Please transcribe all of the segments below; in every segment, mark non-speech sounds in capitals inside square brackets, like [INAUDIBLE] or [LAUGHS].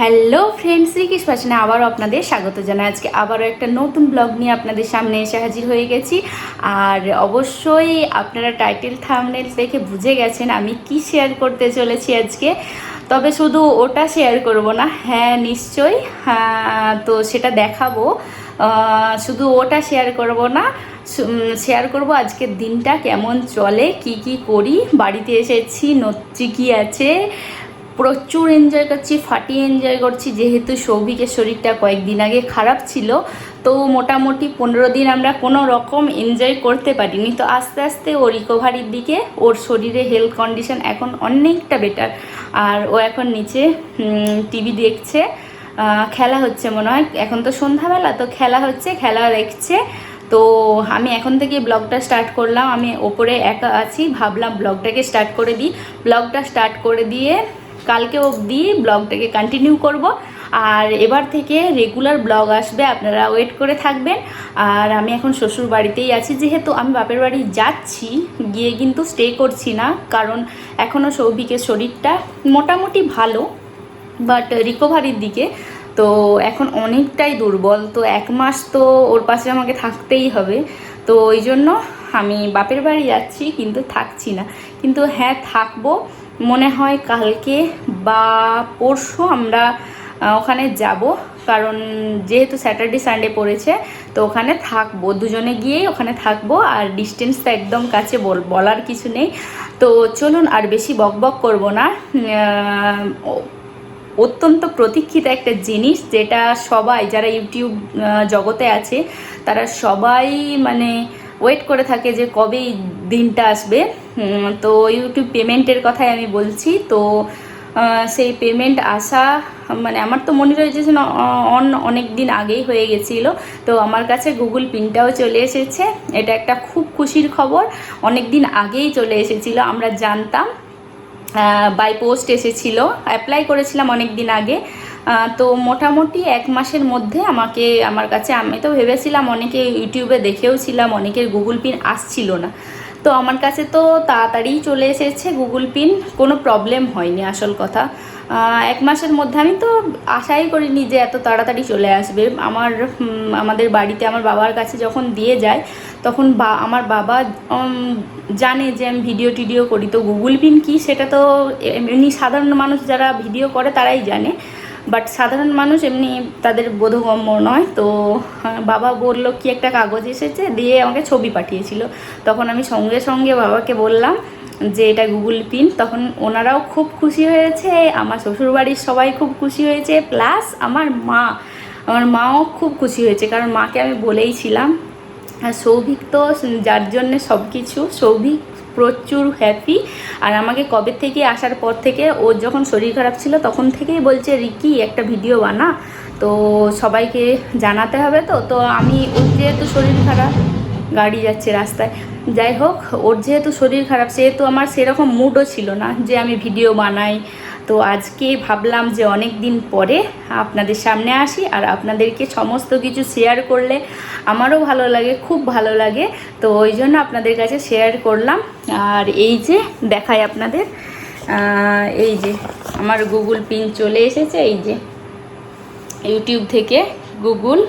Hello friends শ্রীকৃষ পাশনে আবারও আপনাদের স্বাগত জানাই। আজকে আবারও একটা নতুন ব্লগ নিয়ে আপনাদের সামনে এসে হাজির হয়ে গেছি। আর অবশ্যই আপনারা টাইটেল থামনেল দেখে বুঝে গেছেন আমি কি শেয়ার করতে চলেছি আজকে। তবে শুধু ওটা শেয়ার করব না হ্যাঁ নিশ্চয়ই হ্যাঁ, তো সেটা দেখাবো। শুধু ওটা শেয়ার করব না শেয়ার করব আজকের দিনটা কেমন চলে কি কি করি। বাড়িতে এসেছি নচ্ছি কি আছে প্রচুর এনজয় করছি ফাটিয়ে এনজয় করছি। যেহেতু সৌভিকের শরীরটা কয়েকদিন আগে খারাপ ছিল, তো মোটামুটি পনেরো দিন আমরা কোনো রকম এনজয় করতে পারিনি। তো আস্তে আস্তে ও রিকভারির দিকে ওর শরীরে হেলথ কন্ডিশন এখন অনেকটা বেটার আর ও এখন নিচে টিভি দেখছে খেলা হচ্ছে মনে হয়। এখন তো সন্ধ্যাবেলা, তো খেলা হচ্ছে, খেলা দেখছে। তো আমি এখন থেকে ব্লগটা স্টার্ট করলাম। আমি ওপরে একা আছি, ভাবলাম ব্লগটাকে স্টার্ট করে দিই। ব্লগটা স্টার্ট করে দিয়ে কালকে অবধি ব্লগটাকে কন্টিনিউ করব। আর এবার থেকে রেগুলার ব্লগ আসবে, আপনারা ওয়েট করে থাকবেন। আর আমি এখন শ্বশুর বাড়িতেই আছি, যেহেতু আমি বাপের বাড়ি যাচ্ছি, গিয়ে কিন্তু স্টে করছি না। কারণ এখনও সৌভিকের শরীরটা মোটামুটি ভালো বাট রিকভারির দিকে। তো এখন অনেকটাই দুর্বল, তো এক মাস তো ওর পাশে আমাকে থাকতেই হবে। তো ওই জন্য আমি বাপের বাড়ি যাচ্ছি, কিন্তু থাকছি না। কিন্তু হ্যাঁ থাকব। মনে হয় কালকে বা পরশু আমরা ওখানে যাব। কারণ যেহেতু স্যাটারডে, সানডে পড়েছে, তো ওখানে থাকব। দুজনে গিয়েই ওখানে থাকব। আর ডিস্টেন্সটা একদম কাছে, বল- বলার কিছু নেই। তো চলুন, আর বেশি বক বক করব না। অত্যন্ত প্রতীক্ষিত একটা জিনিস যেটা সবাই, যারা ইউটিউব জগতে আছে, তারা সবাই মানে ওয়েট করে থাকে যে কবে এই দিনটা আসবে। তো ইউটিউব পেমেন্টের কথাই আমি বলছি। তো সেই পেমেন্ট আসা মানে আমার তো মনে রয়েছে অন অনেক দিন আগেই হয়ে গেছিল। তো আমার কাছে গুগল পিনটাও চলে এসেছে। এটা একটা খুব খুশির খবর। অনেক দিন আগেই চলে এসেছিল, আমরা জানতাম। বাই পোস্ট এসেছিল। অ্যাপ্লাই করেছিলাম অনেক দিন আগে। তো মোটামুটি এক মাসের মধ্যে আমাকে, আমার কাছে, আমি তো ভেবেছিলাম অনেকে ইউটিউবে দেখেও ছিলাম অনেকের গুগল পিন আসছিল না। তো আমার কাছে তো তাড়াতাড়ি চলে এসেছে গুগল পিন কোনো প্রবলেম হয়নি আসল কথা। এক মাসের মধ্যে আমি তো আশাই করিনি যে এত তাড়াতাড়ি চলে আসবে। আমার আমাদের বাড়িতে আমার বাবার কাছে যখন দিয়ে যায়, তখন বা, আমার বাবা জানে যে আমি ভিডিও টিডিও করি। তো গুগল পিন কি সেটা তো এমনি সাধারণ মানুষ যারা ভিডিও করে তারাই জানে। বাট সাধারণ মানুষ এমনি তাদের বোধগম্য নয়। তো বাবা বলল, কি একটা কাগজ এসেছে? দিয়ে আমাকে ছবি পাঠিয়েছিল। তখন আমি সঙ্গে সঙ্গে বাবাকে বললাম যে, এটা গুগল পিন তখন ওনারাও খুব খুশি হয়েছে, আমার শ্বশুরবাড়ির সবাই খুব খুশি হয়েছে, প্লাস আমার মা, আমার মাও খুব খুশি হয়েছে। কারণ মাকে আমি বলেইছিলাম, আর সৌভিক তো, যার জন্যে সব কিছু সৌভিক প্রচুর হ্যাপি আর আমাকে কবে থেকে আসার পর থেকে ওর যখন শরীর খারাপ ছিল, তখন থেকেই বলছে, রিকি, একটা ভিডিও বানা। তো সবাইকে জানাতে হবে তো। তো আমি, ওর যেহেতু শরীর খারাপ গাড়ি যাচ্ছে রাস্তায়। যাই হোক, ওর যেহেতু শরীর খারাপ, সেহেতু আমার সেরকম মুডও ছিল না যে আমি ভিডিও বানাই। তো আজকে ভাবলাম যে অনেক দিন পরে আপনাদের সামনে আসি আর আপনাদেরকে সমস্ত কিছু শেয়ার করলে আমারও ভালো লাগে, খুব ভালো লাগে। তো ওই জন্য আপনাদের কাছে শেয়ার করলাম। আর এই যে দেখাই আপনাদের এই যে আমার গুগল পিন চলে এসেছে, এই যে ইউটিউব থেকে গুগল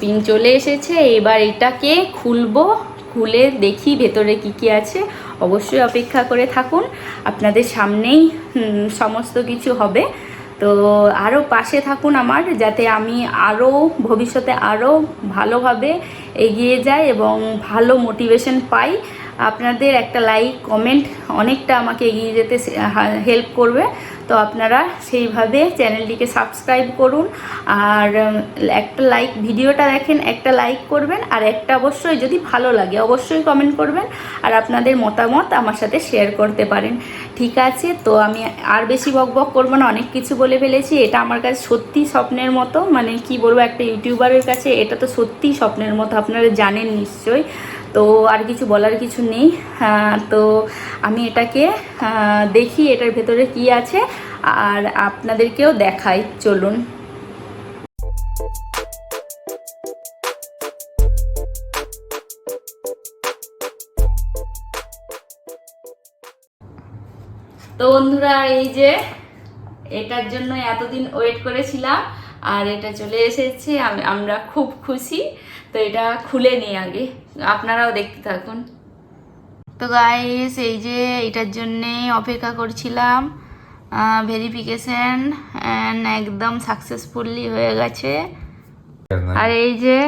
পিন চলে এসেছে। এবার এটাকে খুলবো, খুলে দেখি ভেতরে কি কি আছে। অবশ্যই অপেক্ষা করে থাকুন। আপনাদের সামনেই সমস্ত কিছু হবে। তো আরও পাশে থাকুন আমার, যাতে আমি আরও ভবিষ্যতে আরও ভালোভাবে এগিয়ে যাই এবং ভালো মোটিভেশন পাই। আপনাদের একটা লাইক কমেন্ট অনেকটা আমাকে এগিয়ে যেতে হেল্প করবে। তো আপনারা সেইভাবে চ্যানেলটিকে সাবস্ক্রাইব করুন। আর একটা লাইক ভিডিওটা দেখেন, একটা লাইক করবেন, আর একটা অবশ্যই যদি ভালো লাগে, অবশ্যই কমেন্ট করবেন, আর আপনাদের মতামত আমার সাথে শেয়ার করতে পারেন। ঠিক আছে? তো আমি আর বেশি বক বক করব না, অনেক কিছু বলে ফেলেছি। এটা আমার কাছে সত্যি স্বপ্নের মতো। মানে কি বলব, একটা ইউটিউবারের কাছে এটা তো সত্যিই স্বপ্নের মতো। আপনারা জানেন নিশ্চয়ই। তো আর কিছু বলার কিছু নেই। তো আমি এটাকে দেখি এটার ভেতরে কি আছে, আর আপনাদেরকেও দেখাই। চলুন। তো বন্ধুরা, এই যে এটার জন্য এতদিন ওয়েট করেছিলাম, আর এটা চলে এসেছে আমরা খুব খুশি। তো এটা খুলে নিই আগে। আপনারাও দেখতে থাকুন। তো গাইস এই যে এটার জন্যে অপেক্ষা করছিলাম ভেরিফিকেশন একদম সাকসেসফুলি হয়ে গেছে। আর এই যে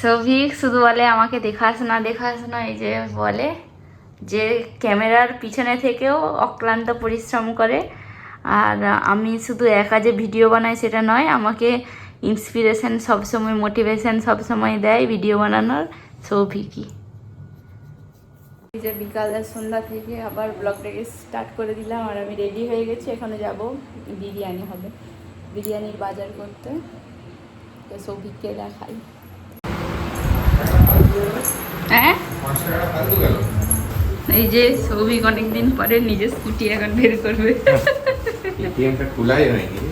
সৌভিক শুধু বলে আমাকে দেখাস না দেখাস না, এই যে বলে যে ক্যামেরার পিছনে থেকেও অক্লান্ত পরিশ্রম করে। আর আমি শুধু একা যে ভিডিও বানাই সেটা নয়, আমাকে ইন্সপিরেশন সবসময় মোটিভেশন সবসময় দেয় ভিডিও বানানোর সৌভিকই এই যে বিকাল সন্ধ্যা থেকে আবার ব্লগটাকে স্টার্ট করে দিলাম আর আমি রেডি হয়ে গেছি এখানে যাব বিরিয়ানি হবে। বিরিয়ানির বাজার করতে। তো সৌভিককে দেখাই। হ্যাঁ? এই যে সৌভিক অনেকদিন পরে নিজের স্কুটি এখন বের করবে। [LAUGHS] এটিএমটা খোলাই হয়নি।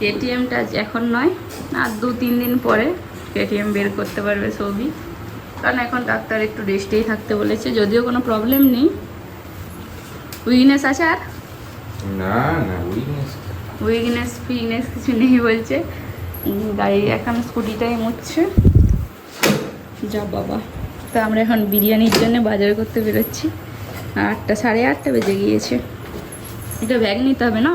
কেটিএমটা এখন নয় আর দু তিন দিন পরে কেটিএম বের করতে পারবে সৌভিক কারণ এখন ডাক্তার একটু রেস্টেই থাকতে বলেছে যদিও কোনো প্রবলেম নেই। উইকনেস আছে আর? না না উইকনেস উইকনেস ফিকনেস কিছু নেই বলছে। গাড়ি এখন স্কুটিটাই মুছছে যা বাবা। তো আমরা এখন বিরিয়ানির জন্য বাজার করতে বেরোচ্ছি। আটটা সাড়ে আটটা বেজে গিয়েছে। এটা ব্যাগ নিতে হবে না?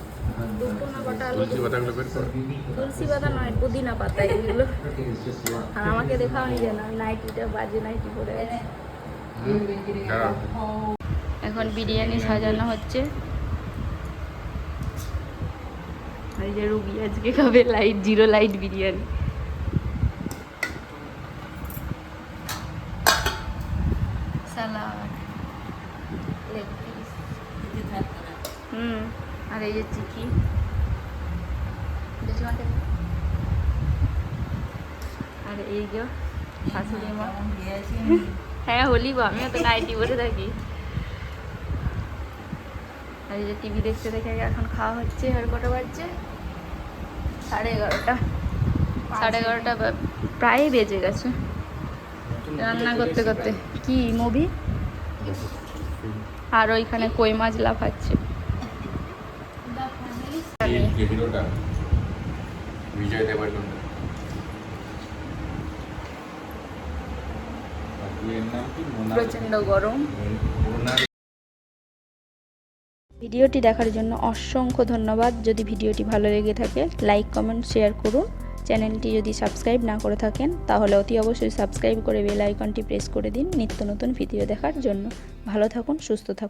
তুলসী পাতাগুলো বের কর। তুলসী পাতা নয় পুদিনা পাতা এগুলো. আর আমাকে দেখাও নি যেন আমি নাইটিটা বাজে নাইটি পরে। এখন বিরিয়ানি সাজানো হচ্ছে। এই যে রুগী আজকে খাবে light zero light biryani. Salad leg piece. হুম। আর এই যে চিকি। আর এই যে শাশুড়ি মা। হ্যাঁ হলি গো আমিও তো নাইটি বসে থাকি। আর এই যে টিভি দেখতে দেখে এখন খাওয়া হচ্ছে, আর কটা বাজছে? সাড়ে এগারোটা। সাড়ে এগারোটা বা- প্রায় বেজে গেছে। রান্না করতে করতে। কি মুভি আর ওইখানে কই মাছ লাফাচ্ছে। হিরোটা বিজয় গরম। ভিডিওটি দেখার জন্য অসংখ্য ধন্যবাদ। যদি ভিডিওটি ভালো লেগে থাকে লাইক কমেন্ট শেয়ার করুন। চ্যানেলটি যদি সাবস্ক্রাইব না করে থাকেন তাহলে অতি অবশ্যই সাবস্ক্রাইব করে বেল আইকনটি প্রেস করে দিন নিত্য নতুন ভিডিও দেখার জন্য। ভালো থাকুন সুস্থ থাকুন।